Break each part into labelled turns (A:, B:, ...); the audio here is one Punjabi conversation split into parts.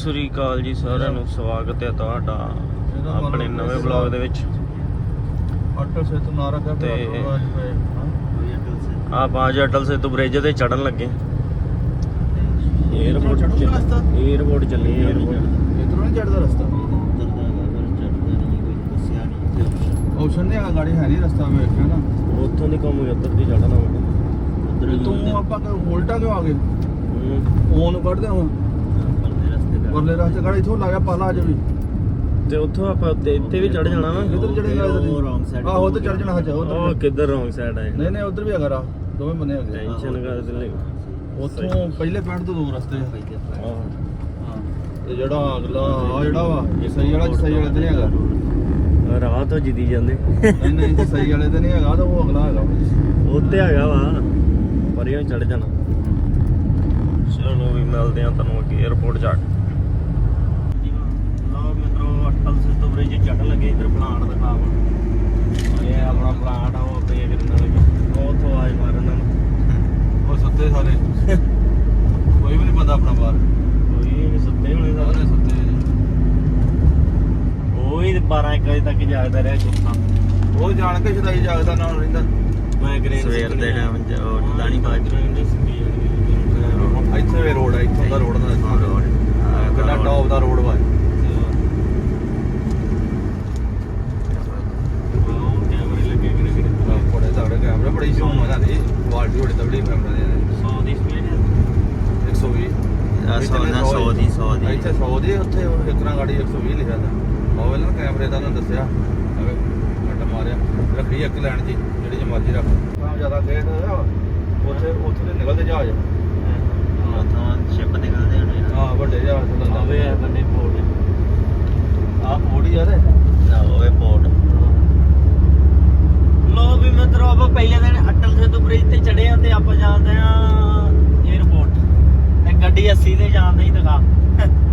A: ਸ੍ਰੀ ਅਕਾਲ ਜੀ ਸਾਰਿਆਂ ਨੂੰ ਸਵਾਗਤ ਹੈ ਤੁਹਾਡਾ ਆਪਣੇ ਨਵੇਂ ਬਲੌਗ ਦੇ ਵਿੱਚ।
B: ਅਟਲ ਸੇਤੂ ਨਾਰਾ ਕਰ
A: ਤੇ ਆਪ ਅੱਜ ਅਟਲ ਸੇਤੂ ਬ੍ਰਿਜ ਤੇ ਚੜਨ ਲੱਗੇ। 에어ਪੋਰਟ
B: ਚੱਲੇ
A: 에어ਪੋਰਟ ਚੱਲੇ 에어ਪੋਰਟ
B: ਇਧਰੋਂ ਨਹੀਂ ਚੜਦਾ ਰਸਤਾ। ਆਪਸ਼ਨ ਨਹੀਂ ਆ ਗਾੜੀ ਹੈ ਨਹੀਂ ਰਸਤਾ ਵੇਖਿਆ ਨਾ।
A: ਉੱਥੋਂ ਦੀ ਕੰਮ ਉੱਧਰ ਦੀ ਚੜਨਾ ਹੋਵੇ
B: ਤੂੰ ਆਪਾਂ ਕੋਲ ਹੋਲਟਾ ਕਿਉਂ ਆ ਗਏ? ਉਹਨੂੰ ਕੱਢਦੇ ਹੁਣ। ਪਰਲੇ ਰਸਤੇ ਗਾੜੀ ਇਥੋਂ ਲਾਇਆ ਪਾਲਾ ਅਜ ਵੀ।
A: ਤੇ ਉੱਥੋਂ ਆਪਾਂ ਉੱਤੇ ਇੱਥੇ ਵੀ ਚੜ ਜਾਣਾ ਨਾ
B: ਕਿੱਧਰ ਚੜੇਗਾ ਇਧਰ ਆਹੋ ਉਧਰ ਚੜ ਜਾਣਾ ਹਜਾ
A: ਉਹ ਕਿੱਧਰ ਰੋਂਗ ਸਾਈਡ ਹੈ
B: ਨਹੀਂ ਨਹੀਂ ਉਧਰ ਵੀ ਹੈਗਾ ਰਾ ਦੋਵੇਂ ਬੰਨੇ ਹੈਗੇ।
A: ਟੈਨਸ਼ਨ ਕਰ ਲੈ
B: ਉੱਥੋਂ ਪਹਿਲੇ ਪਿੰਡ ਤੋਂ ਦੋ ਰਸਤੇ। ਆ ਤੇ। ਜਿਹੜਾ ਅਗਲਾ ਆ ਜਿਹੜਾ ਵਾ ਇਹ ਸਹੀ ਵਾਲਾ ਸਹੀ ਵਾਲੇ ਤੇ ਨਹੀਂ ਹੈਗਾ?
A: ਰਾਹ ਤੋਂ ਜਿੱਦੀ ਜਾਂਦੇ।
B: ਨਹੀਂ ਨਹੀਂ ਸਹੀ ਵਾਲੇ ਤੇ ਨਹੀਂ ਹੈਗਾ ਤਾਂ ਉਹ ਅਗਲਾ ਹੈਗਾ।
A: ਉੱਤੇ ਹੈਗਾ ਵਾ ਪਰਿਓ ਚੜ ਜਾਣਾ। ਚਲੋ ਵੀ ਮਿਲਦੇ ਆ ਤੁਹਾਨੂੰ ਅੱਗੇ 에어ਪੋਰਟ ਜਾ ਕੇ। ਮਿੱਤਰੋ ਅਟਲ ਸਿੱਧੂ ਬ੍ਰਿਜ ਚੜ ਲੱਗੇ ਇਧਰ ਪਲਾਂਟ ਦਾ ਨਾਮ। ਇਹ ਆਪਣਾ ਪਲਾਂਟ ਆ ਉਹ ਪੇ ਕਰਨ ਉਹ ਤੋਂ ਆਏ ਮਾਰਨ ਨਾਲ
B: ਉਹ ਸੁੱਤੇ ਸਾਰੇ। ਕੋਈ ਵੀ ਨਹੀਂ ਬੰਦਾ ਆਪਣਾ ਬਾਹਰ।
A: ਕੋਈ ਨਹੀਂ ਸੁੱਤੇ ਹੋਣੇ
B: ਸਾਰੇ। ਸੁੱਤੇ
A: ਉਹ ਹੀ 12 1 ਵਜੇ ਤੱਕ ਜਾਗਦਾ ਰਿਹਾ ਚੁੱਪਾ
B: ਉਹ ਜਾਣ ਕੇ ਸ਼ਦਾਈ ਜਾਗਦਾ ਨਾਲ ਰਹਿੰਦਾ।
A: ਮੈਂ ਗ੍ਰੇਨ
C: ਸਵੇਰ ਦੇ ਟਾਈਮ ਦਾਣੀ ਬਾਜ
B: ਇੱਥੇ ਵੇ ਰੋਡ ਆ ਇੱਥੋਂ ਦਾ ਰੋਡ ਦਾ ਕਿੰਨਾ ਟੌਪ ਦਾ ਰੋਡ ਵਾ
A: ਕੈਮਰੇ ਲੱਗੇ ਕਿਹੜੇ ਕਿਹੜੇ
B: ਬੜੇ ਤਗੜੇ ਕੈਮਰੇ ਬੜੀ ਸ਼ੋਮ ਆ ਦੀ ਕੁਆਲਿਟੀ ਬੜੀ ਤਗੜੀ ਕੈਮਰਾ ਦੇ
A: 100 ਦੀ ਸਪੀਡ
B: 120
C: ਆ ਸੌ ਨਾ 100 ਦੀ 100 ਦੀ।
B: ਇੱਥੇ 100 ਦੀ ਉੱਥੇ ਉਹ ਇਕਰਾਂ ਗਾੜੀ 120 ਲਿਖਿਆ ਦਾ ਉਹ ਵੇਲੇ ਨਾ ਕੈਮਰੇ ਦਾ ਉਹਨਾਂ ਦੱਸਿਆ। ਅਵੇ ਕੱਟ ਮਾਰਿਆ। ਰੱਖੀ ਇੱਕ ਲੈਣ ਜੀ ਜਿਹੜੀ ਜੇ ਮਰਜ਼ੀ ਰੱਖ। ਕੰਮ ਜ਼ਿਆਦਾ ਖੇਤ ਉੱਥੇ ਉੱਥੇ ਦੇ ਨਿਕਲਦੇ ਜਹਾਜ਼।
C: ਉਥੋਂ ਸ਼ਿਪ ਨਿਕਲਦੇ ਹੋਣੇ ਨਾ।
B: ਹਾਂ ਵੱਡੇ ਜਹਾਜ਼ ਤੋਂ
A: ਆਵੇ ਆ ਬੰਨੇ ਪੋਰਟ
B: ਆ ਆ ਤੇ
C: ਨਾ ਹੋਵੇ ਪੋਰਟ
A: ਲੋ ਵੀ ਮਿੱਤਰੋ ਆਪਾਂ ਪਹਿਲੇ ਦਿਨ ਅਟਲ ਸੇਤੂ ਬ੍ਰਿਜ ਤੇ ਚੜੇ ਆ ਤੇ ਆਪਾਂ ਜਾਂਦੇ ਆ 에어ਪੋਰਟ ਤੇ ਗੱਡੀ 80 ਤੇ ਜਾਂਦੇ ਹੀ ਦਿਖਾ।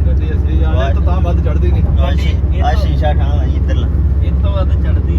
B: ਗੱਡੀ ਅਸੀਂ ਜਾਂਦੇ ਤਾਂ ਤਾਂ ਵੱਧ ਚੜਦੀ ਨਹੀਂ।
C: ਆ ਸ਼ੀਸ਼ਾ ਖਾਂ ਇੱਧਰ
A: ਇਹ ਤੋਂ ਵੱਧ ਚੜਦੀ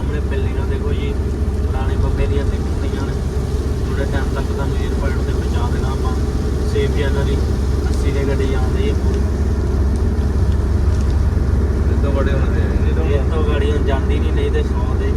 A: ਸਾਹਮਣੇ ਬਿਲਡਿੰਗਾਂ ਦੇਖੋ ਜੀ। ਪੁਰਾਣੇ ਬੰਬੇ ਦੀਆਂ ਦਿੱਕਤਾਂ ਨੇ। ਥੋੜੇ ਟਾਈਮ ਤੱਕ ਤੁਹਾਨੂੰ 에어ਪੋਰਟ ਤੇ ਪਹੁੰਚਾ ਦੇਣਾ ਆਪਾਂ। ਸੇਫ ਜਨਵਰੀ 80 ਦੇ ਗੱਡੀ ਆਉਂਦੀ ਹੈ।
B: ਇਹ ਤੋਂ ਬੜੇ ਹੁੰਦੇ
A: ਇਹ ਤੋਂ ਗਾੜੀਆਂ ਜਾਂਦੀ ਨਹੀਂ ਨਹੀਂ ਤੇ 100 ਦੇ।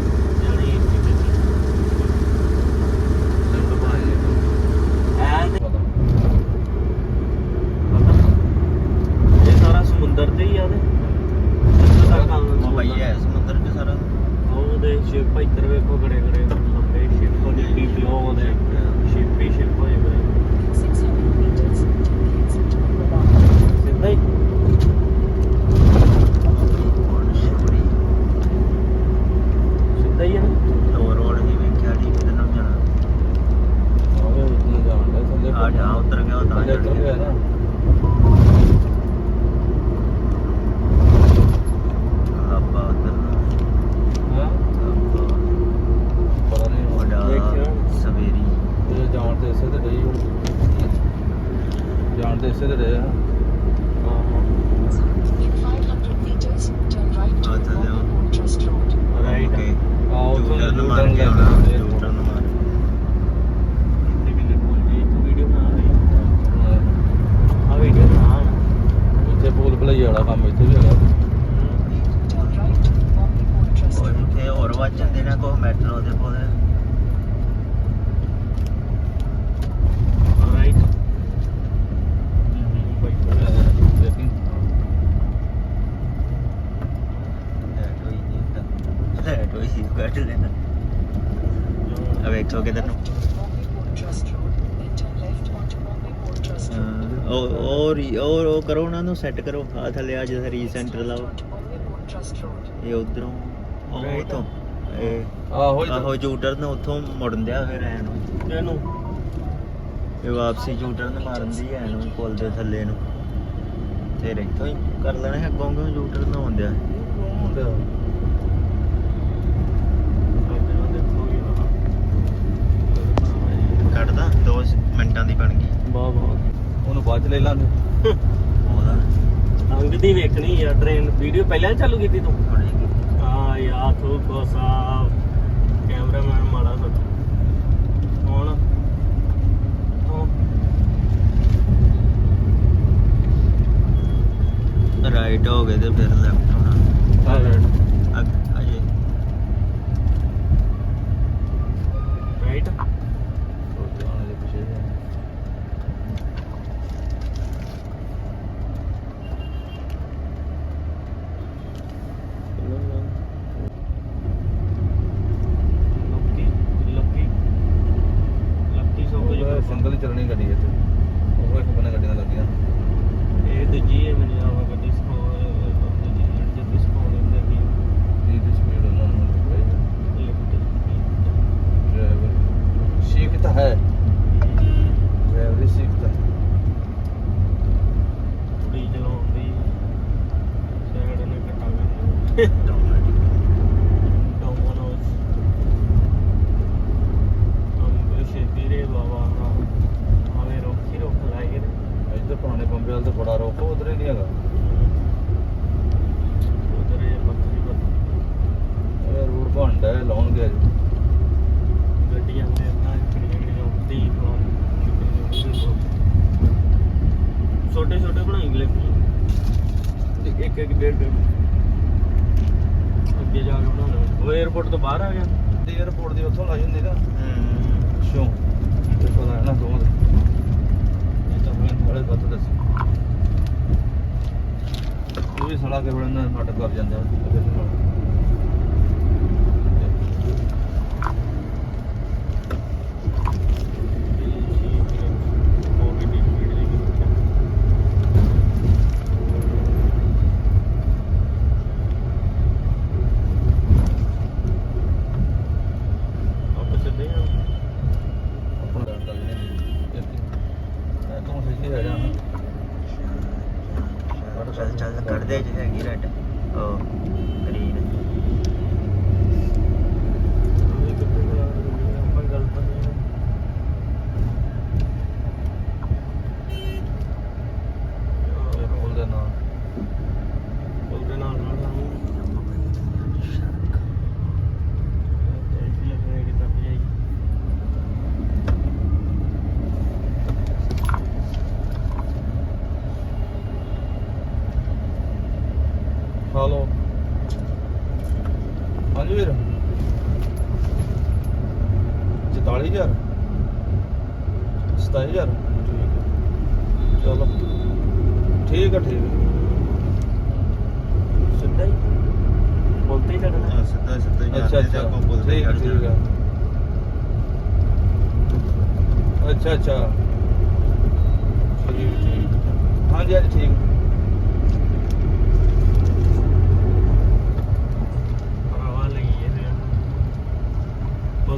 A: ਹੋ
C: ਕਿਧਰ ਨੂੰ
D: ਔਰ
C: ਔਰ ਉਹ ਕਰੋ ਉਹਨਾਂ ਨੂੰ ਸੈੱਟ ਕਰੋ। ਆ ਥੱਲੇ ਆ ਜਿਹੜਾ ਰੀਸੈਂਟਰ ਲਾਓ। ਇਹ ਉਧਰੋਂ ਉਹ ਤੋਂ ਇਹ
B: ਆਹੋ
C: ਆਹੋ ਜੂਟਰ ਨੇ ਉੱਥੋਂ ਮੁੜਨ ਦਿਆ ਫਿਰ ਐਨ
A: ਇਹਨੂੰ।
C: ਇਹ ਵਾਪਸੀ ਜੂਟਰ ਨੇ ਮਾਰਨ ਦੀ ਐਨ ਪੁਲ ਦੇ ਥੱਲੇ ਨੂੰ। ਫਿਰ ਇੱਥੋਂ ਕਰ ਲੈਣਾ ਹੈ ਅੱਗੋਂ ਕਿਉਂ ਜੂਟਰ ਨੂੰ ਹੁੰਦਿਆ
A: ਹੁੰਦਾ ਸਾਈਡ
C: ਦਾ 2 ਮਿੰਟਾਂ ਦੀ ਬਣ ਗਈ।
A: ਵਾਹ ਵਾਹ।
B: ਉਹਨੂੰ ਬਾਅਦ ਚ ਲੈ ਲਾਂਗੇ।
C: ਉਹਦਾ।
A: ਰੰਗ ਦੀ ਵੇਖਣੀ ਆ ਟ੍ਰੇਨ ਵੀਡੀਓ ਪਹਿਲਾਂ ਚਾਲੂ ਕੀਤੀ ਤੂੰ? ਹਾਂ ਯਾਰ ਤੂੰ ਕੋ ਸਾਹਿਬ ਕੈਮਰਾਮੈਨ ਮਾੜਾ ਸੋ ਹੁਣ?
C: ਰਾਈਟ ਹੋ ਗਏ ਤੇ ਫਿਰ ਲੈਫਟ ਹੋਣਾ।
B: ਹਾਂ ਰਾਈਟ ਅਜੇ। ਰਾਈਟ ഒക്കെ ഇവിടെ നിന്ന്
A: അങ്ങോട്ടേക്ക് കുറച്ച്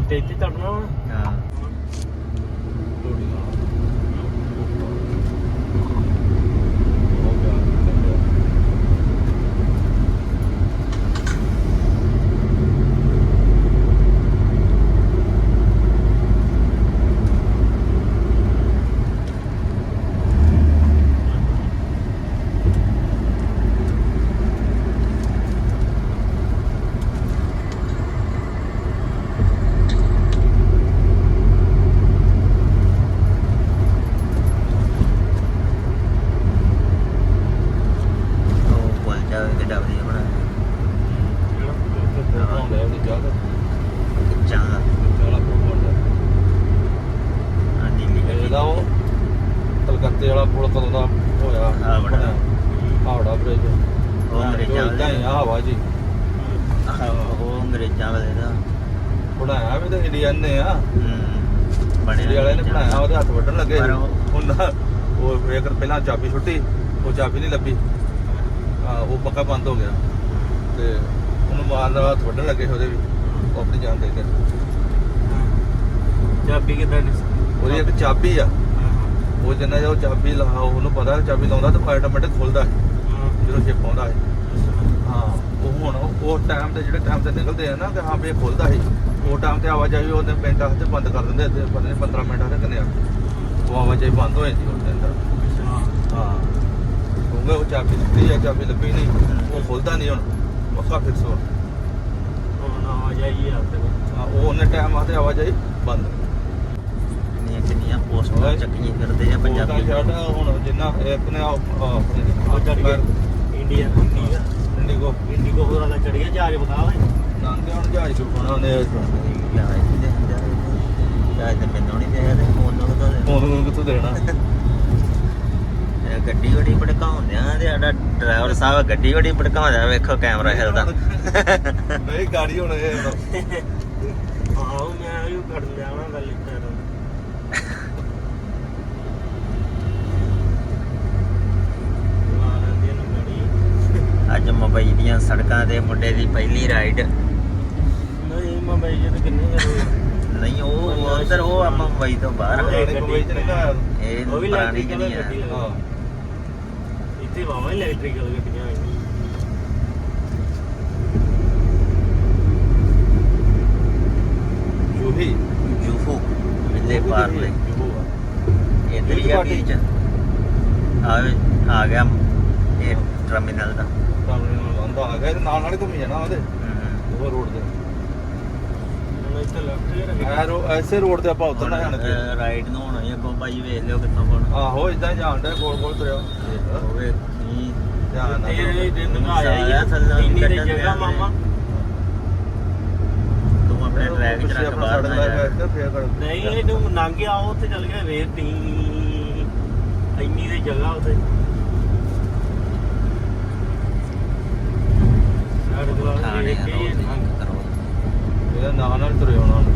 A: ਬੋਲਤੇ ਇੱਥੇ ਚੜਨਾ ਵਾ।
C: ਹਾਂ
B: ਹੋ ਗਿਆ
C: ਉਹ ਪੁੱਲ ਜਾ ਕੇ ਡਬਦੀ ਬਣਾ
B: ਆਉਂਦਾ ਉਹਦੀ ਜਗ੍ਹਾ
C: ਚੰਗਾ
B: ਚਲਾ ਪੋਪਰ
C: ਆ ਨੀਲੀ ਗੱਡੀ
B: ਇਹਦਾ ਉਹ ਕਲਕੱਤੇ ਵਾਲਾ ਪੁਲ ਕਦੋਂ ਦਾ ਹੋਇਆ
C: ਹਾਂ, ਬਣਿਆ।
B: ਹਾਵੜਾ ਬ੍ਰਿਜ
C: ਉਹ ਅੰਗਰੇਜ਼ਾਂ
B: ਇਦਾਂ ਹੀ ਆ ਹਵਾ ਜੀ
C: ਆਹੋ, ਉਹ ਅੰਗਰੇਜ਼ਾਂ ਵਾਲੇ ਦਾ
B: ਨੇ ਆ।
C: ਹੂੰ।
B: ਇੰਡੀਆ ਵਾਲੇ ਨੇ ਬਣਾਇਆ ਉਹਦੇ ਹੱਥ ਵੱਢਣ ਲੱਗੇ
C: ਪਰ ਉਹ-
B: ਉਹਨਾਂ ਉਹ ਇੱਕ ਪਹਿਲਾਂ ਚਾਬੀ ਛੁੱਟੀ ਉਹ ਚਾਬੀ ਨਹੀਂ ਲੱਭੀ। ਆ ਉਹ ਪੱਕਾ ਬੰਦ ਹੋ ਗਿਆ। ਤੇ ਉਹਨੂੰ ਮਾਰਨ ਦਾ ਹੱਥ ਵੱਢਣ ਲੱਗੇ ਉਹਦੇ ਵੀ। ਉਹ ਆਪਣੀ ਜਾਨ ਦੇ ਕੇ।
A: ਚਾਬੀ ਕਿਦਾਂ ਦੀ
B: ਉਹਦੀ ਇੱਕ ਚਾਬੀ ਆ। ਉਹ ਜਿੰਨਾ ਉਹ ਚਾਬੀ ਲਾ ਉਹਨੂੰ ਪਤਾ ਚਾਬੀ ਲਾਉਂਦਾ ਤਾਂ ਆਟੋਮੈਟਿਕ ਖੁੱਲਦਾ ਹੈ। ਜਦੋਂ ਸ਼ਿਪ ਆਉਂਦਾ ਹੈ। ਹਾਂ ਉਹ ਹੁਣ ਉਹ ਟਾਈਮ ਤੇ ਜਿਹੜੇ ਟਾਈਮ ਤੇ ਨਿਕਲਦੇ ਆ ਨਾ ਕਿ ਹਾਂ ਵੀ ਇਹ ਖੁੱਲਦਾ ਸੀ। ਉਹ ਟਾਈਮ ਤੇ ਆਵਾਜਾਈ ਉਹਨੇ ਮਿੰਟਾਂ ਤੇ ਬੰਦ ਕਰ ਦਿੰਦੇ ਤੇ ਪਤਾ ਨਹੀਂ 15 ਮਿੰਟਾਂ ਤੇ ਕਿੰਨੇ ਆ। ਉਹ ਆਵਾਜਾਈ ਬੰਦ ਹੋ ਜਾਂਦੀ ਉਸ ਦਿਨ ਦਾ। ਹਾਂ। ਕਿਉਂਕਿ ਉਹ ਚਾਬੀ ਦਿੱਤੀ ਆ ਚਾਬੀ ਲੱਭੀ ਨਹੀਂ ਉਹ ਖੁੱਲਦਾ ਨਹੀਂ ਹੁਣ ਮੱਖਾ ਫਿਕਸ ਹੋ
A: ਹੁਣ ਆ
B: ਉਹ ਉਹਨੇ ਟਾਈਮ ਆਤੇ ਆਵਾਜਾਈ ਬੰਦ।
C: ਕਿੰਨੀਆਂ ਕਿੰਨੀਆਂ ਪੋਸਟਾਂ ਚੱਕੀਆਂ ਫਿਰਦੇ ਆ
B: ਪੰਜਾਬੀ
C: ਪੰਜਾਬੀ
B: ਛੱਡ ਹੁਣ ਜਿੰਨਾ ਇੱਕ ਨੇ ਆਪਣੇ
A: ਇੰਡੀਆ ਇੰਡੀਆ
B: ਇੰਡੀਗੋ
A: ਇੰਡੀਗੋ ਹੋਰ ਵਾਲਾ ਚੜ ਗਿਆ ਜਹਾਜ਼ ਬਤਾ ਓਏ
B: ਨਾਂਗੇ ਹੁਣ ਜਹਾਜ਼ ਚੁੱਕਣਾ ਉਹਨੇ
C: ਜਹਾਜ਼ ਤੇ ਮੈਨੂੰ ਨਹੀਂ ਪਿਆ ਤੇ ਫੋਨ ਨੂੰ ਤਾਂ
B: ਫੋਨ ਨੂੰ ਕਿੱਥੋਂ ਦੇਣਾ?
C: ਇਹ ਗੱਡੀ ਬੜੀ ਭੜਕਾਉਂਦਿਆ ਤੇ ਸਾਡਾ ਡਰਾਈਵਰ ਸਾਹਿਬ ਗੱਡੀ ਬੜੀ ਭੜਕਾਉਂਦਾ ਵੇਖੋ ਕੈਮਰਾ ਹਿਲਦਾ।
B: ਨਹੀਂ ਗਾੜੀ ਹੁਣ ਇਹ
A: ਆਹੋ ਮੈਂ ਵੀ ਖੜ ਲਿਆਣਾ ਗੱਲ ਇੱਥੇ ਆ ਲੈਂਦੀ ਨੂੰ ਗਾੜੀ।
C: ਅੱਜ ਮੁੰਬਈ ਦੀਆਂ ਸੜਕਾਂ ਤੇ ਮੁੰਡੇ ਦੀ ਪਹਿਲੀ ਰਾਈਡ।
A: ਨਹੀਂ ਮੈਂ ਬਈ ਜੇ ਕਿੰਨੇ ਜਰ
C: ਨਹੀਂ ਉਹ ਉਧਰ ਉਹ ਆ ਮੁੰਬਈ ਤੋਂ ਬਾਹਰ
B: ਗਾੜੀ ਕੋਈ ਚ ਨਹੀਂ ਆਇਆ
C: ਇਹ
A: ਉਹ ਵੀ
C: ਪੁਰਾਣੀ
A: electrical
C: ਜਿਹੜੀ
A: ਗੱਡੀ
C: ਆ।
A: ਲੱਗੀ।
B: ਹਾਂ।
A: ਇੱਥੇ ਵਾਵਾ ਇਲੈਕਟ੍ਰੀਕਲ ਗੱਡੀਆਂ ਆਈਆਂ
B: ਜੂਹੀ?
C: ਜੂਫੂ ਵਿਲੇ ਪਾਰਲੇ
B: ਜੂਹੂ ਆ।
C: ਇਧਰ ਹੀ ਆ ਬੀਚ ਆ। ਵੇ, ਆ ਗਿਆ ਇਹ ਟਰਮੀਨਲ ਦਾ।
B: ਤੁਹਾਨੂੰ ਆਂਦਾ ਆ ਗਿਆ ਇਹਦੇ ਨਾਲ ਨਾਲ ਹੀ ਘੁੰਮੀ ਜਾਣਾ ਉਹਦੇ।
C: ਹਮ।
B: ਉਹ ਰੋਡ ਤੇ
A: ਹੁਣ ਇੱਥੇ ਲੈਫਟ ਹੀ ਰੱਖਿਆ
B: ਐ ਰੋ ਐਸੇ ਰੋਡ ਤੇ ਆਪਾਂ ਉਤਰਨਾ ਜਾਣ ਤੇ
C: ਰਾਈਡ ਨੂੰ ਹੋਣਾ ਹੀ ਅੱਗੋਂ ਭਾਈ ਵੇਖ ਲਿਓ ਕਿੱਥੋਂ ਕੋਣ
B: ਆਹੋ ਇਦਾਂ ਜਾਣ ਗੋਲ ਗੋਲ ਤੁਰਿਆ।
C: ਹੋਵੇ ਕੀ
B: ਧਿਆਨ ਨਾਲ
A: ਇਹ ਦਿਨ ਆਇਆ ਇੰਨੀ ਦੀ ਜਗ੍ਹਾ ਮਾਮਾ।
C: ਤੂੰ। ਆਪਣੇ ਟਰੈਕ ਬਾਹਰ ਨਾ
A: ਲੰਘ ਗਿਆ ਉੱਥੇ ਚੱਲ ਗਿਆ ਵੇਰ ਤੀ। ਇੰਨੀ ਦੀ ਜਗ੍ਹਾ ਉੱਥੇ। ਸਾਡੇ ਕੋਲ ਇਹ
B: ਇਹਦੇ ਨਾਲ ਨਾਲ ਤੁਰੇ ਆਉਣਾ ਉਹਨੇ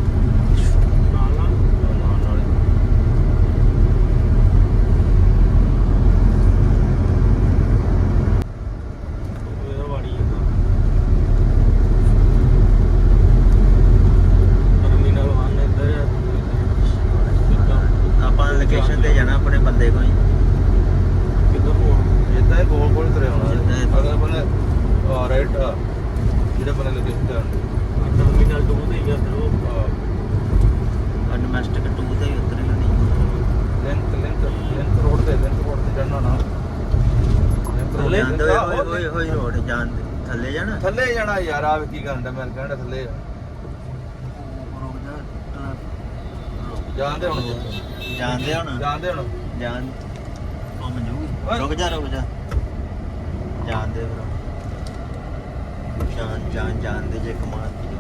A: ਨਾਲ ਨਾਲ
B: ਨਾਲ ਨਾਲ ਹੀ।
A: ਇਹਦਾ ਵਾੜੀ ਹੈ ਟਰਮੀਨਲ ਵਨ ਇੱਧਰ ਹੈ
C: ਆਪਾਂ ਲੋਕੇਸ਼ਨ ਤੇ ਜਾਣਾ ਆਪਣੇ ਬੰਦੇ ਕੋਈ
A: ਕਿੱਧਰ ਨੂੰ
B: ਏਦਾਂ ਹੀ ਗੋਲ ਗੋਲ ਤੁਰੇ ਆਉਣਾ
C: ਏਦਾਂ ਹੀ।
B: ਅਗਰ ਬਨੇ ਰਾਈਟ ਜਿਹੜੇ ਬਨੇ ਲੱਗੇ ਤੇ ਆਉਣ
A: ਟਰਮੀਨਲ 2 ਤੇ ਹੀ ਇੱਧਰ ਉਹ
C: ਅਨਮੈਸਟਿਕ 2 ਤੇ ਹੀ ਉਤਰ ਲੈਣੀ
B: ਲਿੰਕ ਲਿੰਕ ਲਿੰਕ ਰੋਡ ਤੇ ਲਿੰਕ ਰੋਡ ਤੇ ਚੜਨਾ ਨਾ ਲਿੰਕ road ਤੇ-
C: ਜਾਂਦੇ
B: ਆਹ,
C: ਹੋਏ
B: ਉਹ
C: ਹੋਏ ਹੋਏ ਰੋਡ ਜਾਣ ਥੱਲੇ ਜਾਣਾ?
B: ਥੱਲੇ ਜਾਣਾ ਯਾਰ ਆ ਕੀ ਕਰਨ ਦਾ ਮੈਂ ਕਹਿੰਦਾ ਥੱਲੇ। ਆ। ਜਾਣਦੇ ਹੁਣ।
C: ਜਾਂਦੇ ਹੁਣ।
B: ਜਾਣਦੇ ਹੁਣ।
C: ਜਾਣ। ਉਹ। ਮਨਜੂ ਰੁਕ ਜਾ ਰੁਕ ਜਾ। ਜਾਂਦੇ ਬਰੋ ਜਾਨ ਜਾਨ ਜਾਣਦੇ ਜੇ ਕਮਾਲ ਦੀ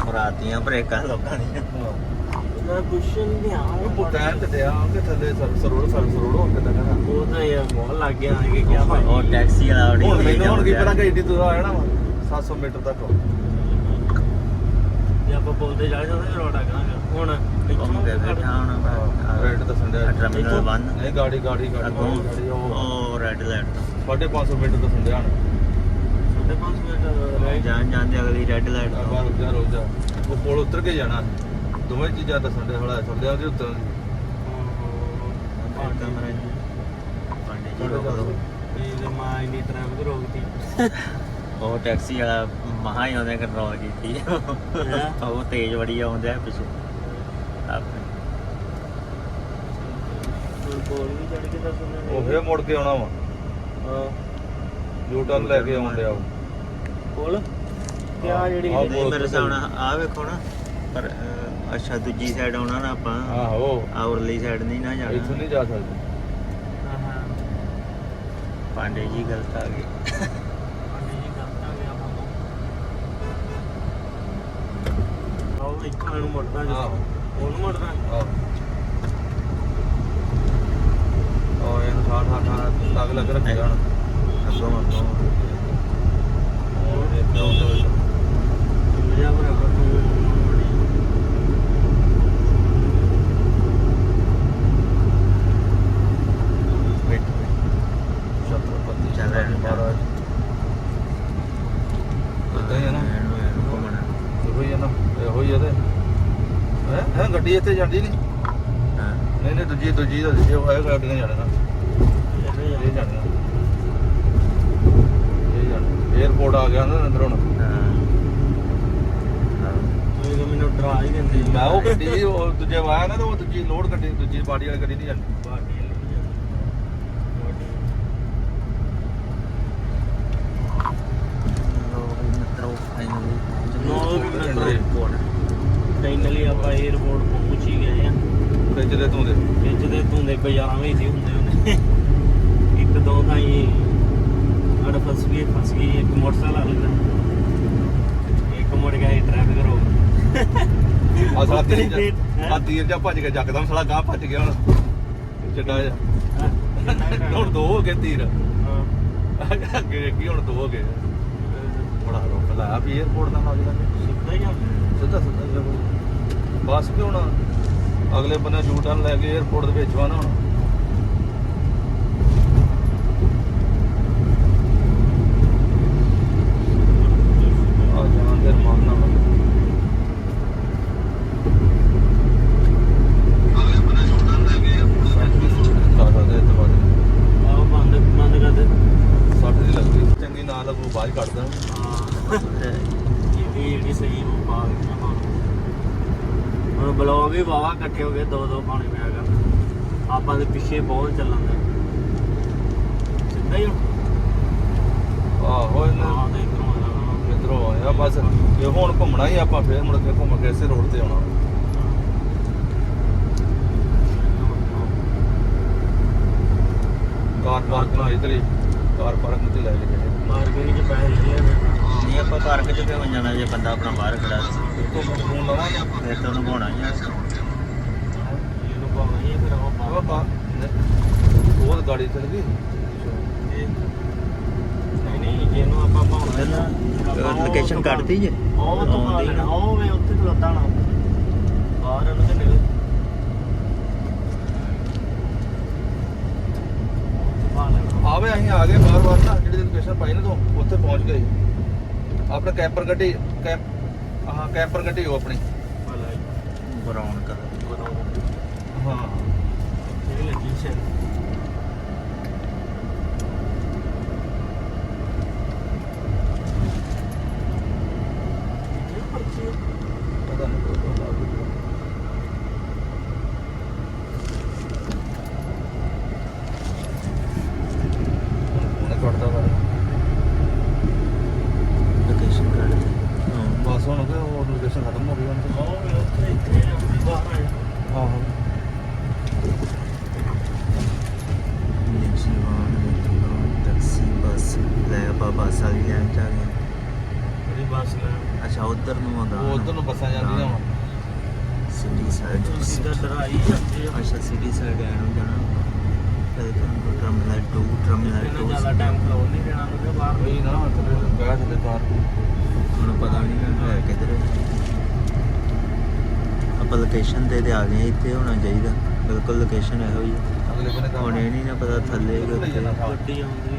C: ਫਰਾਤੀਆਂ ਬ੍ਰੇਕਾਂ ਲੋਕਾਂ ਦੀਆਂ।
A: ਮੈਂ ਪੁੱਛਣ ਗਿਆ
B: ਉਹ ਪੁੱਟੈਨ ਤੇ ਦਿਆ ਕਿ ਥੱਲੇ ਸਰ ਸਰੋੜ ਸਰ ਸਰੋੜ ਹੋ ਕੇ ਤੱਕ
A: ਉਹ ਤਾਂ ਯਾਰ ਬਹੁਤ ਲੱਗ ਗਿਆ ਕਿ ਕਿਆ ਭਾਈ
C: ਉਹ ਟੈਕਸੀ ਵਾਲਾ ਉਡੀ
B: ਹੁਣ ਮੈਨੂੰ ਹੁਣ ਕੀ ਪਤਾ ਕਿ ਏਡੀ ਦੂਰ ਆ ਜਾਣਾ ਵਾ 700 ਮੀਟਰ ਤੱਕ।
A: ਜੇ ਆਪਾਂ ਪੁੱਲ ਤੇ ਚੜ ਜਾਂਦੇ ਰੋਡ ਆ ਕਰਾਂਗੇ ਹੁਣ
C: ਘੁੰਮ ਕੇ ਬੈਠਾ ਹੁਣ
B: ਰੇਟ ਦੱਸਣ ਡਿਆ।
C: ਟਰਮੀਨਲ ਬੰਦ
B: ਨਹੀਂ ਗਾੜੀ ਗਾੜੀ ਗਾੜੀ
C: ਅੱਗੋਂ
B: ਗਾੜੀ ਉਹ
C: ਉਹ ਰੈੱਡ ਲਾਈਟ
B: 550 ਮੀਟਰ ਦੱਸਣ ਡਿਆ ਹਣ।
A: ਸਾਡੇ 5 ਮਿੰਟ ਰਹਿ
C: ਜਾਣ ਜਾਂਦੇ ਅਗਲੀ ਰੈੱਡ ਲਾਈਟ
B: ਬਾਹਰ ਜਾ ਜਾ। ਉਹ ਕੋਲ ਉਤਰ ਕੇ ਜਾਣਾ। ਦੋਵੇਂ ਚੀਜ਼ਾਂ ਦੱਸਣ ਦੇ ਹੌਲਾ ਥੱਲੇ ਉਹਦੇ ਉੱਤਰ
C: ਕਮਰੇ ਪਾਂਡੇ ਜੀ। ਰੋਕ ਦੋ
A: ਇਹ ਮਾਂ ਇਨੀ ਟ੍ਰੈਫਿਕ ਰੋਕਦੀ।
C: ਉਹ ਟੈਕਸੀ ਵਾਲਾ ਮਹਾ ਹੀ ਉਹਨੇ ਕੰਟਰੋਲ ਕੀਤੀ? ਉਹ ਤੇਜ਼ ਬੜੀ ਆਉਂਦਾ ਹੈ ਪਿੱਛੇ। ਆਪਣੇ
A: ਕੋਲ ਵੀ ਚੜ ਕੇ ਦੱਸਣਾ
B: ਉਹ ਫੇਰ ਮੁੜ ਕੇ ਆਉਣਾ ਵਾ।
A: ਹਾਂ।
B: ਯੂ ਟਰਨ ਲੈ ਕੇ ਆਉਣ ਉਹ।
A: ਕੋਲ ਕਿਆ ਜਿਹੜੀ
C: ਮੇਰੇ ਨਾਲ ਆ ਵੇਖੋ ਨਾ। ਪਰ ਅੱਛਾ ਦੂਜੀ ਸਾਈਡ ਆਉਣਾ ਨਾ ਆਪਾਂ।
B: ਆਹੋ।
C: ਆ ਉਰਲੀ ਸਾਈਡ ਨਹੀਂ ਨਾ
B: ਇੱਥੋਂ
C: ਜਾਣਾ
B: ਨਹੀਂ ਜਾ ਸਕਦੇ।
A: ਹਾਂ। ਹਾਂ
C: ਪਾਂਡੇ ਜੀ ਗਲਤ ਆ ਗਏ
A: ਆਓ ਇੱਥੋਂ ਨੂੰ ਮੁੜਨਾ ਜੀ।
B: ਆਹੋ।
A: ਉਹਨੂੰ ਮੁੜਨਾ।
B: ਆਹ। ਉਹ ਇਹ ਠਾ ਠਾ ਠਾ ਲੱਗ ਲੱਗ ਰੱਖੇ ਜਾਣ।
C: ਅੱਗੋਂ ਅੱਗੋਂ।
B: ਉਹ ਇਹ ਤੋਂ ਤੋਂ
A: ਜਾ ਬਰਾਬਰ ਤੂੰ
C: ਵੇਟ
B: ਛਤਰਪਤੀ
C: ਚੱਲ ਰਿਹਾ।
B: ਮਹਾਰਾਜ ਏਦਾਂ ਹੀ ਆ ਨਾ। ਇਹੋ ਹੀ ਆ ਨਾ ਇਹੋ ਹੀ ਆ ਤੇ। ਹੈ? ਹੈ? ਗੱਡੀ ਇੱਥੇ ਜਾਂਦੀ ਨਹੀਂ?
C: ਹਾਂ?
B: ਨਹੀਂ ਨਹੀਂ ਦੂਜੀ ਦੂਜੀ ਦਾ ਜੇ ਉਹ ਹੈ ਗੱਡੀਆਂ ਜਾਣਾ ਇਹ ਜਾਣਾ ਇਹ ਜਾਣਾ 에어ਪੋਰਟ ਆ ਗਿਆ ਨਾ ਅੰਦਰ ਹੁਣ।
C: ਹਾਂ।
A: ਤੂੰ ਤਾਂ ਮੈਨੂੰ ਡਰਾ ਹੀ ਦਿੰਦੀ।
B: ਮੈਂ ਉਹ ਗੱਡੀ ਉਹ ਦੂਜੇ ਵਾਇਆ ਨਾ ਤੇ ਉਹ ਦੂਜੀ ਲੋਡ ਗੱਡੀ ਦੂਜੀ ਬਾਡੀ ਵਾਲੀ ਗੱਡੀ ਨਹੀਂ ਜਾਂਦੀ
A: ਬਾਡੀ ਵਾਲੀ
C: ਲੋ
B: ਦੇ
A: ਵਿੱਚ। ਦੇ ਧੁੰਦੇ। ਬਾਜ਼ਾਰਾਂ ਵਿੱਚ ਹੀ ਹੁੰਦੇ ਹੁੰਦੇ ਇੱਕ ਦੋ ਤਾਂ ਹੀ ਅੜ ਫਸ ਗਈ ਫਸ ਗਈ ਇੱਕ ਮੋਟਰਸਾਈਕਲ ਆ ਲੱਗਦਾ ਇੱਕ ਮੁੜ ਗਿਆ ਟ੍ਰੈਫਿਕ ਰੋਕ
B: ਆ ਸਾਲਾ ਤੀਰ
A: ਹੈਂ?
B: ਜਾ ਆ ਤੀਰ ਜਾ ਭੱਜ ਕੇ ਜੱਕਦਮ ਸਾਲਾ ਗਾਹ ਭੱਜ ਗਿਆ ਹੁਣ। ਚੱਡਾ ਜਾ ਹੁਣ ਦੋ ਹੋ ਗਏ ਤੀਰ।
A: ਹਾਂ।
B: ਅੱਗੇ ਅੱਗੇ ਹੁਣ ਦੋ ਹੋ ਗਏ। ਬੜਾ ਬੁਲਾਇਆ ਵੀ 에어ਪੋਰਟ ਦਾ ਨਾ ਹੋ
A: ਸਿੱਧਾ ਹੀ ਆ।
B: ਸਿੱਧਾ ਸਿੱਧਾ ਜਿਹੜਾ ਬੱਸ ਕਿਉਂ ਨਾ ਅਗਲੇ ਬੰਨੇ ਯੂ ਟਰਨ ਲੈ ਕੇ 에어ਪੋਰਟ ਦੇ ਵਿੱਚ ਵਾਣਾ ਹੁਣ।
A: ਪਿੱਛੇ ਬਹੁਤ ਚੱਲਣ ਦੇ। ਸਿੱਧਾ ਹੀ
B: ਆਹੋ ਇਹਨਾਂ
A: ਤੇ ਇਧਰੋਂ
B: ਆਇਆ ਬਸ ਇਹ ਹੁਣ ਘੁੰਮਣਾ ਹੀ ਆਪਾਂ ਫੇਰ ਮੁੜ ਕੇ ਘੁੰਮ ਕੇ ਇਸੇ ਰੋਡ ਤੇ ਆਉਣਾ। ਕਾਰ ਪਾਰਕ ਨਾਲ ਇਧਰ ਹੀ ਕਾਰ ਪਾਰਕ ਤੇ ਲੈ ਗਏ
A: ਮਾਰਕੀਟ ਚ ਪੈਸੇ ਲਿਆ
C: ਨਹੀਂ ਆਪਾਂ ਪਾਰਕ 'ਚ ਕਿਉਂ ਜਾਣਾ ਜੇ ਬੰਦਾ ਆਪਣਾ ਬਾਹਰ ਖੜਾ ਸੀ
B: ਤੋਂ ਫੋਨ ਲਵਾਂਗੇ ਆਪਾਂ।
C: ਫਿਰ ਤਾਂ ਉਹਨੂੰ ਘੋਣਾ ਹੀ ਆ।
A: ਇਹਨੂੰ ਪਾਉਣਾ ਹੀ ਫਿਰ ਉਹ
B: ਉਹ ਤਾਂ ਗਾੜੀ ਚੱਲ ਗਈ
A: ਨਹੀਂ ਨਹੀਂ ਇਹਨੂੰ ਆਪਾਂ ਪਾਉਣਾ
C: ਲੋਕੇਸ਼ਨ ਕੱਢਤੀ ਜੇ।
A: ਉਹ ਤੋਂ ਪਾ
C: ਆਉਂਦੀ
A: ਲੈਣਾ ਉਹ ਵੇ ਉੱਥੇ ਖਲੋਤਾ ਨਾ। ਬਾਹਰ ਉਹਨੂੰ ਤੇ ਲੈਣਾ
B: ਆਵੇ ਅਸੀਂ ਆ ਗਏ ਬਾਰ ਬਾਰ ਨਾ ਜਿਹੜੀ ਲੋਕੇਸ਼ਨ ਪਾਈ ਨਾ ਤੂੰ ਉੱਥੇ ਪਹੁੰਚ ਗਏ। ਆਪਣੇ ਕੈਂਪਰ ਗੱਡੀ ਕੈਂਪ ਹਾਂ ਕੈਂਪਰ ਗੱਡੀ ਹੋ ਆਪਣੀ।
C: ਬਰਾਉਨ ਕਲਰ
B: ਹਾਂ
A: ਇਹ ਲੱਗੀ ਸ਼ੇ
B: ਪਤਾ ਨਹੀਂ ਕੋਈ ਉਹਨੇ ਕੱਢਦਾ ਵਾ
C: ਲੋਕੇਸ਼ਨ ਕੱਢਤੀ ਹਾਂ
B: ਬਸ ਹੁਣ ਕਿ ਉਹ ਲੋਕੇਸ਼ਨ ਖਤਮ ਹੋ ਗਈ ਹੁਣ ਤੇ।
A: ਉਹ ਵੇ ਉੱਥੇ ਇੱਥੇ ਆ, ਬਾਹਰ ਆ
B: ਆਹੋ
C: ਨਿੱਜੀ ਵਾਹਨ ਮੈਟਰੋ ਟੈਕਸੀ ਬੱਸ ਲੈ ਆਪਾਂ ਬੱਸ ਵਾਲੀ ਲੈਣ ਚ ਆ ਗਏ
A: ਉਹਦੀ ਬੱਸ ਲੈ
C: ਅੱਛਾ ਉਧਰ ਨੂੰ ਆਉਂਦਾ
B: ਉਹ ਉਧਰ ਨੂੰ ਬੱਸਾਂ ਜਾਂਦੀਆਂ ਵਾ
C: ਸਿੱਧਾ ਸਿਟੀ ਸਾਈਡ
A: ਸਿੱਧਾ ਡਰਾਈ ਜਾਂਦੇ ਆ
C: ਅੱਛਾ ਸਿਟੀ ਸਾਈਡ ਐ ਨੂੰ ਜਾਣਾ ਫਿਰ ਤੁਹਾਨੂੰ ਟਰਮੀਨਲ 2 ਟਰਮੀਨਲ
A: ਇਹਨਾਂ
C: 2
A: ਜ਼ਿਆਦਾ ਟਾਈਮ ਖਲੋਣ ਨਹੀਂ ਦੇਣਾ ਉਹਨੇ ਬਾਹਰ
B: ਕੋਈ ਨਾ ਤੇ ਗਾਹ ਤੇ ਤਾਰ
C: ਹੁਣ ਪਤਾ ਨਹੀਂ ਹੈ ਕਿੱਧਰ ਆਪਾਂ ਲੋਕੇਸ਼ਨ ਤੇ ਤੇ ਆ ਗਏ ਇੱਥੇ ਹੋਣਾ ਚਾਹੀਦਾ। ਬਿਲਕੁਲ ਲੋਕੇਸ਼ਨ ਇਹੋ ਹੀ ਹੈ ਹੁਣ ਇਹ ਨਹੀਂ ਨਾ ਪਤਾ ਥੱਲੇ
A: ਗੱਡੀ ਆਉਂਦੀ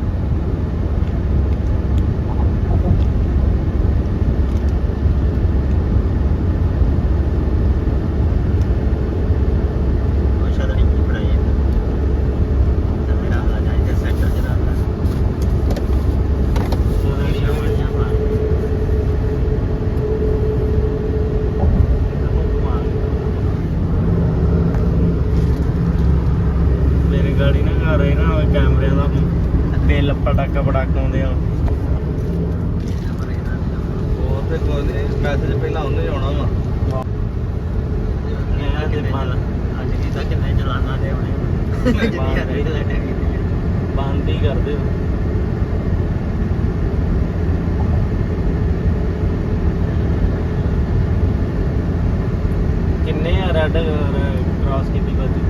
C: ਕਿੰਨੇ
A: ਆ ਰੈੱਡ ਕ੍ਰਾਸ ਕੀਤੀ ਬਾਜੀ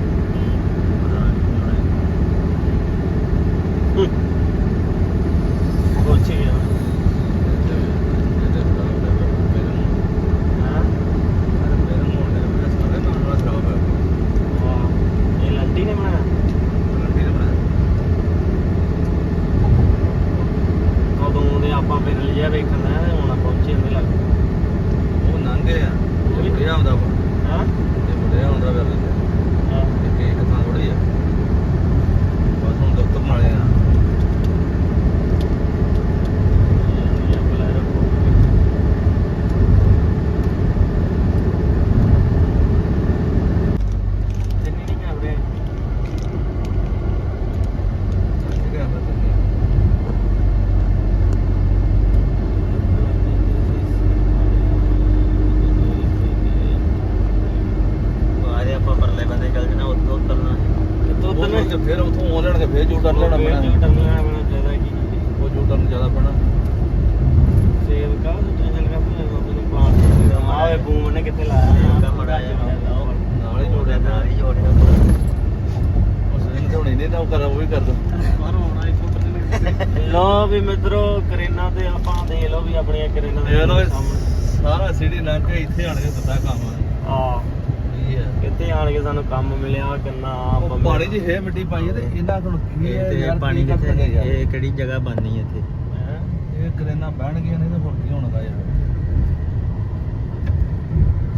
A: ਪੁੱਛ ਗਿਆ ਹਾਂ ਇਹ ਲੰਡੀ ਨੇ ਬਣਾਇਆ ਕਦੋਂ ਦੇ ਆਪਾਂ ਫਿਰ ਲਿਆ ਵੇਖਣ ਦਾ ਤੇ ਹੁਣ ਪਹੁੰਚੇ ਹੁੰਦੇ ਲੱਗ
B: ਉਹ ਨੰਗੇ ਆ ਉਹ ਵੀ ਆਉਂਦਾ ਵਾ
A: ਹਾਂ
B: ਇਹ ਮੁੰਡੇ ਆਉਂਦਾ ਵਾ
A: ਹਾਂ
B: ਇੱਕ ਇੱਕ ਥਾਂ ਥੋੜੀ ਆ ਬਸ ਹੁਣ ਦਫ਼ਤਰ ਨਾਲੇ ਆ
A: ਇਹ ਬਲੈਰੋ ਤਿੰਨੇ ਨਹੀਂ ਕੈਮਰੇ
B: ਠੀਕ ਆ ਬਸ
C: ਆਰੇ ਆਪਾਂ ਪਰਲੇ ਬੰਦੇ ਚੱਲ ਜਣਾ ਉੱਤੋਂ ਉਤਰਨਾ
A: ਕਿਤੋਂ
B: ਉਹ
A: ਤਨੇ
B: ਤੇ ਫਿਰ ਉਥੋਂ ਆਉਣ ਲੈਣ ਕੇ ਫਿਰ ਜੂ ਟਰਨ ਲੈਣਾ ਪੈਣਾ
A: ਟਰਨਾ ਬਣਾ ਚਾਹੀਦਾ ਕੀ
B: ਉਹ ਜੂ ਟਰਨ ਜ਼ਿਆਦਾ ਪੈਣਾ
A: ਸੇਵ ਕਾ ਟੈਨਸ਼ਨ ਕਾ ਆਪਣੇ ਪਲਾਂਟ ਆਵੇ ਬੂਮ ਨੇ ਕਿੱਥੇ ਲਾਇਆ
C: ਕੰਮ ਮੜਾ ਜਾ
B: ਨਾਲ ਹੀ ਜੋੜਿਆ
C: ਨਾਲ ਹੀ ਜੋੜਿਆ
B: ਉਹ ਸੇਨ ਤੇ ਹੁਣੇ ਨਹੀਂ ਤਾਂ ਉਹ ਕਰ ਉਹ ਵੀ ਕਰ ਦੋ
A: ਪਰ ਹੋਣਾ ਇੱਕ ਲੋ ਵੀ ਮਿੱਤਰੋ ਕਰੇਨਾ ਤੇ ਆਪਾਂ ਦੇਖ ਲਓ ਵੀ ਆਪਣੀਆਂ ਕਰੇਨਾ
B: ਇਹ ਲੋ ਸਾਰਾ ਸਿਟੀ ਲੰਘ ਕੇ ਇੱਥੇ ਆਣ ਕੇ ਦਿੱਤਾ ਕੰਮ
A: ਆ
B: ਕੀ ਹੈ
A: ਕਿੱਥੇ ਆਣ ਕੇ ਸਾਨੂੰ ਕੰਮ ਮਿਲਿਆ ਕਿੰਨਾ
B: ਉਹ ਪਾਣੀ 'ਚ ਹੈ ਮਿੱਟੀ ਪਾਈ ਹੈ ਤੇ ਇਹਨਾਂ ਕੋਲ ਕੀ ਹੈ
C: ਤੇ
B: ਯਾਰ
C: ਪਾਣੀ ਕਿੱਥੇ? ਇਹ ਕਿਹੜੀ ਜਗ੍ਹਾ ਬਣਨੀ ਇੱਥੇ?
A: ਹੈਂ?
B: ਇਹ ਕਰੇਨਾ ਬਹਿਣ ਗਿਆ ਨਹੀਂ ਤਾਂ ਹੋਰ ਕੀ ਹੋਣਾ ਦਾ ਯਾਰ?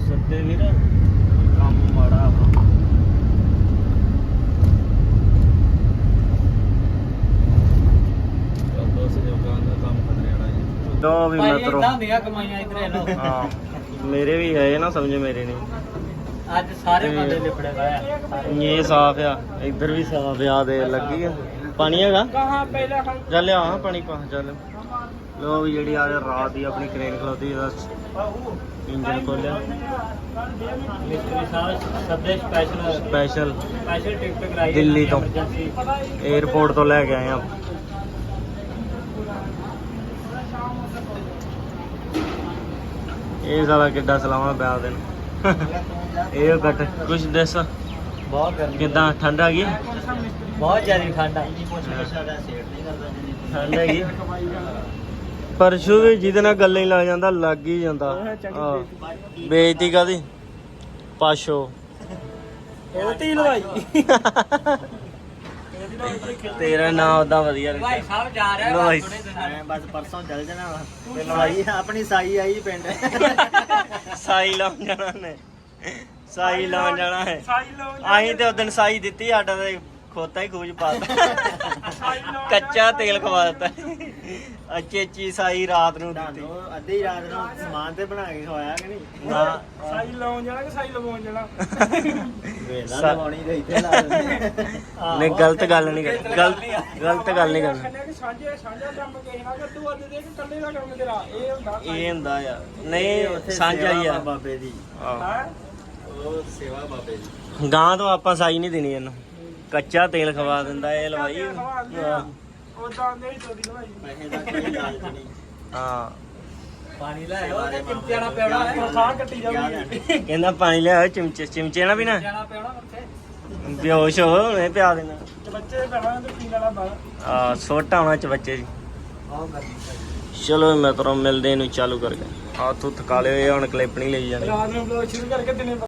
A: ਸੱਤੇ ਵੀਰ ਕੰਮ ਮਾੜਾ ਆਪਣਾ
B: ਦੋ
A: ਵੀ ਮਿੱਤਰੋ।
E: ਹੁੰਦੀਆਂ ਕਮਾਈਆਂ ਇਧਰੇ ਲੋ
A: ਹਾਂ। ਮੇਰੇ ਵੀ ਹੈ ਇਹ ਨਾ ਸਮਝੇ ਮੇਰੇ ਨਹੀਂ।
E: ਅੱਜ ਸਾਰੇ ਬੰਦੇ ਲਿਪੜੇ ਗਏ ਆ।
A: ਇਹ ਸਾਫ਼ ਆ ਇੱਧਰ ਵੀ ਸਾਫ਼ ਆ ਦੇ ਲੱਗੀ ਆ। ਪਾਣੀ ਹੈਗਾ?
E: ਕਹਾਂ ਪਹਿਲਾਂ ਹਮ
A: ਚੱਲ ਆ ਪਾਣੀ ਪਾ ਚੱਲ। ਲੋ ਵੀ ਜਿਹੜੀ ਆ ਰਾਤ ਦੀ ਆਪਣੀ ਕ੍ਰੇਨ ਖਲੋਤੀ ਇਹਦਾ ਇੰਜਨ ਖੋਲਿਆ।
E: ਮਿਸਤਰੀ ਸਾਹਿਬ ਸੱਦੇ ਸਪੈਸ਼ਲ
A: ਸਪੈਸ਼ਲ
E: ਸਪੈਸ਼ਲ ਟਿਕਟ ਕਰਾਈ
A: ਦਿੱਲੀ ਤੋਂ। 에어ਪੋਰਟ ਤੋਂ ਲੈ ਕੇ ਆਏ ਆ। ਇਹ ਸਾਲਾ ਕਿੱਡਾ ਸਲਾਮਾ ਪਿਆ ਦੇਣ। ਇਹ ਕੱਟ ਕੁਛ ਦੱਸ।
E: ਬਹੁਤ ਗਰਮੀ
A: ਕਿੱਦਾਂ? ਠੰਡ ਆ ਗਈ?
E: ਬਹੁਤ ਜ਼ਿਆਦਾ ਠੰਡ ਆ।
A: ਠੰਡ ਹੈਗੀ। ਪਰਸ਼ੂ ਵੀ ਜਿਹਦੇ ਨਾਲ ਗੱਲਾਂ ਹੀ ਲੱਗ ਜਾਂਦਾ ਲੱਗ ਹੀ ਜਾਂਦਾ। ਆਹ, ਬੇਇੱਜ਼ਤੀ। ਕਾਦੀ ਪਾਸ਼ੋ।
E: ਇਹ ਤੀ ਲਵਾਈ।
A: ਤੇਰਾ ਨਾਮ ਉਦਾਂ ਵਧੀਆ
E: ਭਾਈ
A: ਰੱਖਿਆ
E: ਸਾਹਿਬ ਜਾ ਰਿਹਾ। ਬਸ ਥੋੜੇ ਦਿਨਾਂ
C: ਮੈਂ ਬਸ ਪਰਸੋਂ ਚੱਲ ਜਾਣਾ ਵਾ। ਤੇ ਲਵਾਈ ਆਪਣੀ ਸਾਈ ਆਈ ਪਿੰਡ।
A: ਸਾਈ ਲਾਉਣ ਜਾਣਾ ਨੇ ਸਾਈ ਲਾਉਣ ਜਾਣਾ ਹੈ।
E: ਸਾਈ ਲੋ
A: ਅਸੀਂ ਤੇ ਉਦੋਂ ਸਾਈ ਦਿੱਤੀ ਸਾਡਾ ਤੇ ਖੋਤਾ ਹੀ ਖੂਜ ਪਾਤਾ ਕੱਚਾ ਤੇਲ ਖਵਾ ਦਿੱਤਾ। ਅਚੇਚੀ ਸਾਈ ਰਾਤ ਨੂੰ ਦਿੱਤੀ।
C: ਤੁਹਾਨੂੰ ਅੱਧੀ ਰਾਤ ਨੂੰ ਸਮਾਨ ਤੇ ਬਣਾ ਕੇ ਖਵਾਇਆ ਕਿ ਨਹੀਂ?
A: ਨਾ।
F: ਸਾਈ ਲਾਉਣ ਜਾਣਾ ਕਿ ਸਾਈ ਲਵਾਉਣ ਜਾਣਾ?
C: ਵੇਲਾ
A: ਸਾ-
C: ਲਵਾਉਣੀ ਤੇ ਇੱਥੇ ਲਾ ਦਿੰਦੇ।
A: ਨਹੀਂ ਗਲਤ ਗੱਲ ਨਹੀਂ ਕਰ ਗਲਤ ਗਲਤ ਗੱਲ ਨਹੀਂ ਕਰਨੀ।
F: ਕਹਿੰਦੇ ਕਿ ਸਾਂਝੇ ਸਾਂਝਾ ਕੰਮ ਕਿਸੇ ਨਾਲ ਕਰ ਤੂੰ ਅੱਜ ਦੇ ਕਿ ਇਕੱਲੇ ਦਾ ਕੰਮ ਤੇਰਾ ਇਹ ਹੁੰਦਾ
A: ਇਹ ਹੁੰਦਾ ਆ। ਨਹੀਂ ਸਾਂਝਾ ਹੀ ਆ।
C: ਬਾਬੇ ਦੀ।
A: ਆਹੋ।
F: ਹੈ।
C: ਉਹ ਸੇਵਾ ਬਾਬੇ ਦੀ।
A: ਗਾਂ ਤੋਂ ਆਪਾਂ ਸਾਈ ਨਹੀਂ ਦੇਣੀ ਇਹਨੂੰ। ਕੱਚਾ ਤੇਲ ਖਵਾ ਦਿੰਦਾ ਇਹ ਲਵਾਈ ਹਾਂ।
F: ਉਦਾਂ ਦੇ ਹੀ ਚੋਦੀ ਲਵਾਈ।
C: ਪੈਸੇ ਦਾ ਕੋਈ ਲਾਲਚ ਨਹੀਂ।
A: ਹਾਂ।
C: ਪਾਣੀ ਲੈ ਆਓ ਤੇ ਚਿਮਚੇ ਨਾਲ ਪਿਆਉਣਾ ਹੈ।
F: ਸਾਹ ਕੱਟੀ ਜਾਊਗੀ।
A: ਕਹਿੰਦਾ ਪਾਣੀ ਲਿਆਓ ਚਮਚੇ ਚਮਚੇ ਨਾ ਨਾ
C: ਜਾਣਾ ਪਿਆਉਣਾ
A: ਬੇਹੋਸ਼ ਹੋ ਉਹਨੇ ਪਿਆ ਦੇਣਾ।
F: ਤੇ ਬੱਚੇ ਪੈਣਾ ਤੇ ਪੀਣ ਵਾਲਾ ਬਾਹਰ।
A: ਆ ਸੋਟਾ ਹੋਣਾ ਚ ਬੱਚੇ ਜੀ
C: ਆਹ
A: ਚਲੋ ਮੈਂ ਤਰ੍ਹਾਂ ਮਿਲਦੇ ਨੂੰ ਚਾਲੂ ਕਰਕੇ। ਆ ਤੂੰ ਥਕਾਲੇ ਹੋਏ ਆ, ਹੁਣ ਕਲਿੱਪ ਨਹੀਂ ਲਈ ਜਾਣੀ।
F: ਰਾਤ ਨੂੰ ਬਲੌਗ ਸ਼ੁਰੂ ਕਰਕੇ ਦਿਨੇ